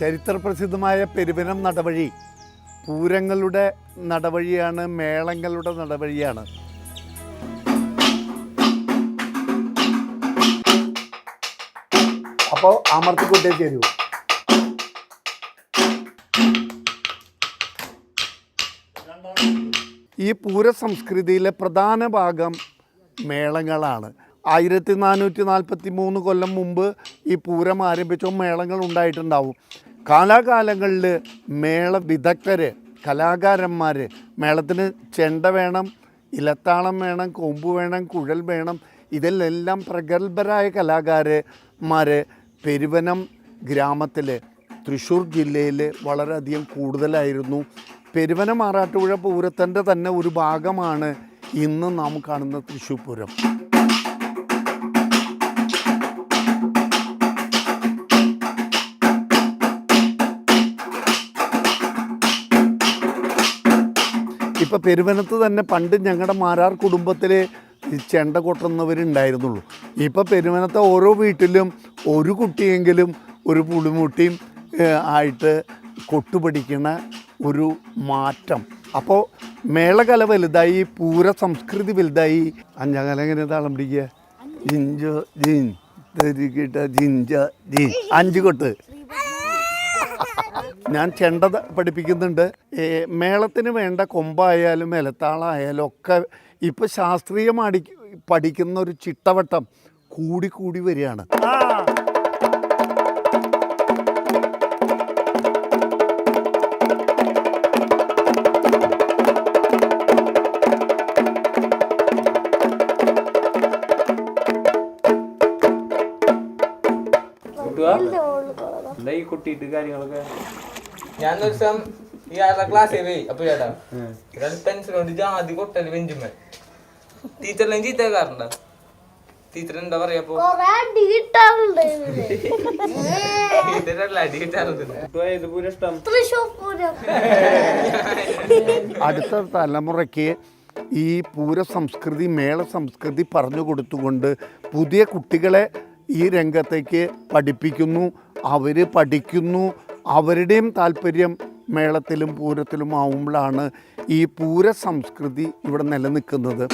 ചരിത്രപ്രസിദ്ധമായ പെരുവനം നടവഴി. പൂരങ്ങളുടെ നടവഴിയാണ് മേളങ്ങളുടെ നടവഴിയാണ്. അപ്പോൾ അമർത്തിക്കൊണ്ടേ ചേരുവോ ഈ പൂര സംസ്കൃതിയിലെ പ്രധാന ഭാഗം മേളങ്ങളാണ്. ആയിരത്തി നാനൂറ്റി നാൽപ്പത്തി മൂന്ന് കൊല്ലം മുമ്പ് ഈ പൂരം ആരംഭിച്ചോ മേളങ്ങൾ ഉണ്ടായിട്ടുണ്ടാവും. കാലാകാലങ്ങളിൽ മേള വിദഗ്ധർ കലാകാരന്മാർ മേളത്തിന് ചെണ്ട വേണം ഇലത്താളം വേണം കൊമ്പ് വേണം കുഴൽ വേണം ഇതിലെല്ലാം പ്രഗത്ഭരായ കലാകാരന്മാർ പെരുവനം ഗ്രാമത്തിൽ തൃശ്ശൂർ ജില്ലയിൽ വളരെയധികം കൂടുതലായിരുന്നു. പെരുവനം ആറാട്ടുപുഴ പൂരത്തിന്റെ തന്നെ ഒരു ഭാഗമാണ് ഇന്ന് നാം കാണുന്ന തൃശ്ശൂർ പൂരം. ഇപ്പൊ പെരുവനത്ത് തന്നെ പണ്ട് ഞങ്ങളുടെ മാരാർ കുടുംബത്തിൽ ചെണ്ട കൊട്ടുന്നവരുണ്ടായിരുന്നുള്ളൂ. ഇപ്പോൾ പെരുവനത്തെ ഓരോ വീട്ടിലും ഒരു കുട്ടിയെങ്കിലും ഒരു പുളിമുട്ടിയും ആയിട്ട് കൊട്ടുപഠിക്കുന്ന ഒരു മാറ്റം. അപ്പോൾ മേളകല വലുതായി പൂര സംസ്കൃതി വലുതായി. അഞ്ചാം എങ്ങനെ താളം പിടിക്കുക? ജിഞ്ചോ ജിൻ തരികിട്ട ജിഞ്ച ജിൻ. അഞ്ച് കൊട്ട്. ഞാൻ ചെണ്ട പഠിപ്പിക്കുന്നുണ്ട്. ഏ, മേളത്തിന് വേണ്ട കൊമ്പായാലും ഇലത്താളായാലും ഒക്കെ ഇപ്പം ശാസ്ത്രീയമാടി പഠിക്കുന്ന ഒരു ചിട്ടവട്ടം കൂടി കൂടി വരികയാണ്. എന്താ ഈ കൊട്ടിയിട്ട് കാര്യങ്ങളൊക്കെ? ഞാൻ ഒരു ദിവസം ഈ ക്ലാസ്സിൽ പോയി അപ്പൊ ചേട്ടാ രണ്ട് പെൻസിൽ കൊണ്ട് ജാതി കൊട്ടൽ വെഞ്ചുമ്മ ടീച്ചറിനെയും ചീത്ത കേൾക്കാറുണ്ടോ ടീച്ചർ എന്താ പറയാ അടുത്ത തലമുറയ്ക്ക് ഈ പൂര സംസ്കൃതി മേള സംസ്കൃതി പറഞ്ഞു കൊടുത്തുകൊണ്ട് പുതിയ കുട്ടികളെ ഈ രംഗത്തേക്ക് പഠിപ്പിക്കുന്നു അവർ പഠിക്കുന്നു അവരുടെയും താല്പര്യം മേളത്തിലും പൂരത്തിലും ആവുമ്പോഴാണ് ഈ പൂര സംസ്കൃതി ഇവിടെ നിലനിൽക്കുന്നത്.